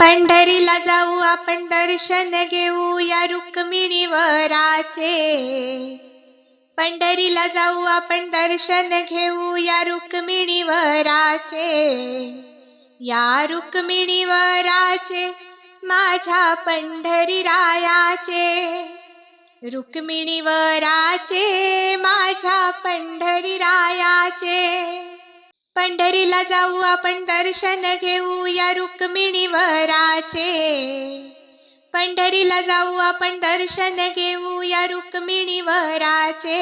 पंढरीला जाऊ आपण दर्शन घेऊ या रुक्मिणीवराचे. पंढरीला जाऊ आपण दर्शन घेऊ या रुक्मिणीवराचे. या रुक्मिणीवराचे माझ्या पंढरी रायाचे. रुक्मिणीवराचे माझ्या पंढरी रायाचे. पंढरीला जाऊ आपण दर्शन घेऊ या रुक्मिणीवराचे. पंढरीला जाऊ आपण दर्शन घेऊ या रुक्मिणीवराचे.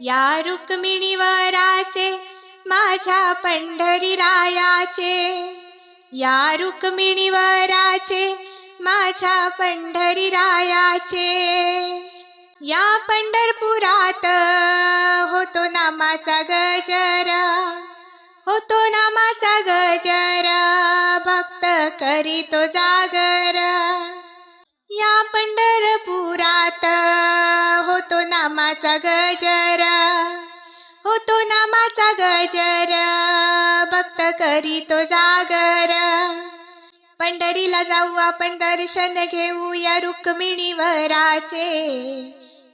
या रुक्मिणीवराचे माझ्या पंढरी रायाचे. या रुक्मिणीवराचे माझ्या पंढरी रायाचे. या पंढरपुरात होतो नामाचा गजर. होतो नामाचा गजर भक्त करीतो जागर. या पंढरपुरात होतो नामाचा गजर होतो नामाचा गजर भक्त करीतो जागर. पंढरीला जाऊ आपण दर्शन घेऊ या रुक्मिणीवराचे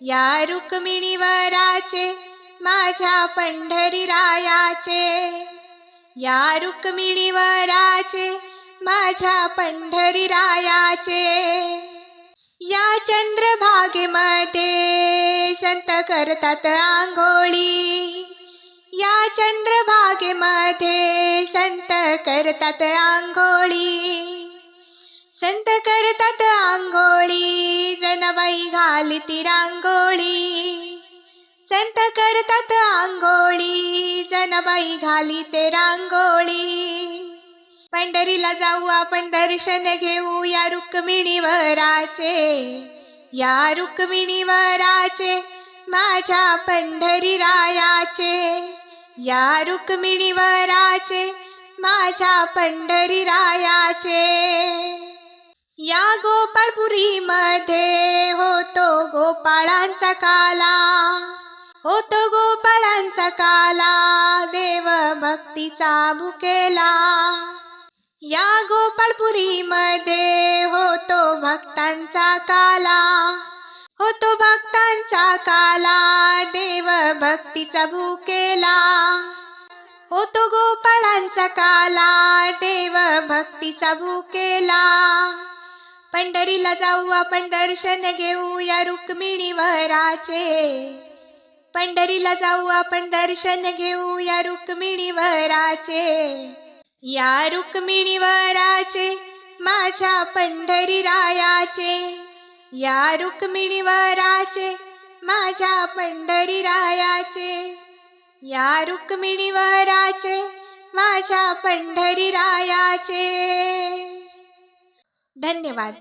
या रुक्मिणीवराचे माझ्या पंढरी रायाचे. या रुक्मिणीवराचे माझ्या पंढरी रायाचे. या चंद्रभागेमध्ये संत करतात आंघोळी. या चंद्रभागेमध्ये संत करतात आंघोळी. संत करतात आंघोळी घाली घालती रांगोळी. संत करतात आंघोळी जनाबाई घाली ते रांगोळी. पंढरीला जाऊ आपण दर्शन घेऊ या रुक्मिणीवराचे या रुक्मिणीवराचे माझ्या पंढरी रायाचे या रुक्मिणीवराचे माझ्या पंढरी रायाचे या गोपाळपुरी मध्ये होतो गोपाळांचा काला. होतो गोपाळांचा काला देव भक्तीचा बुकेला या गोपाळपुरी मध्ये होतो भक्तांचा काला. होतो भक्तांचा काला देव भक्तीचा भुकेला. होतो गोपाळांचा काला देव भक्तीचा भुकेला. पंढरीला जाऊ आपण दर्शन घेऊ या रुक्मिणीवराचे पंढरीला जाऊ आपण दर्शन घेऊ या रुक्मिणीवराचे या रुक्मिणीवराचे माझ्या पंढरी रायाचे. या रुक्मिणीवराचे माझ्या पंढरी रायाचे. या रुक्मिणीवराचे माझ्या पंढरी रायाचे. धन्यवाद.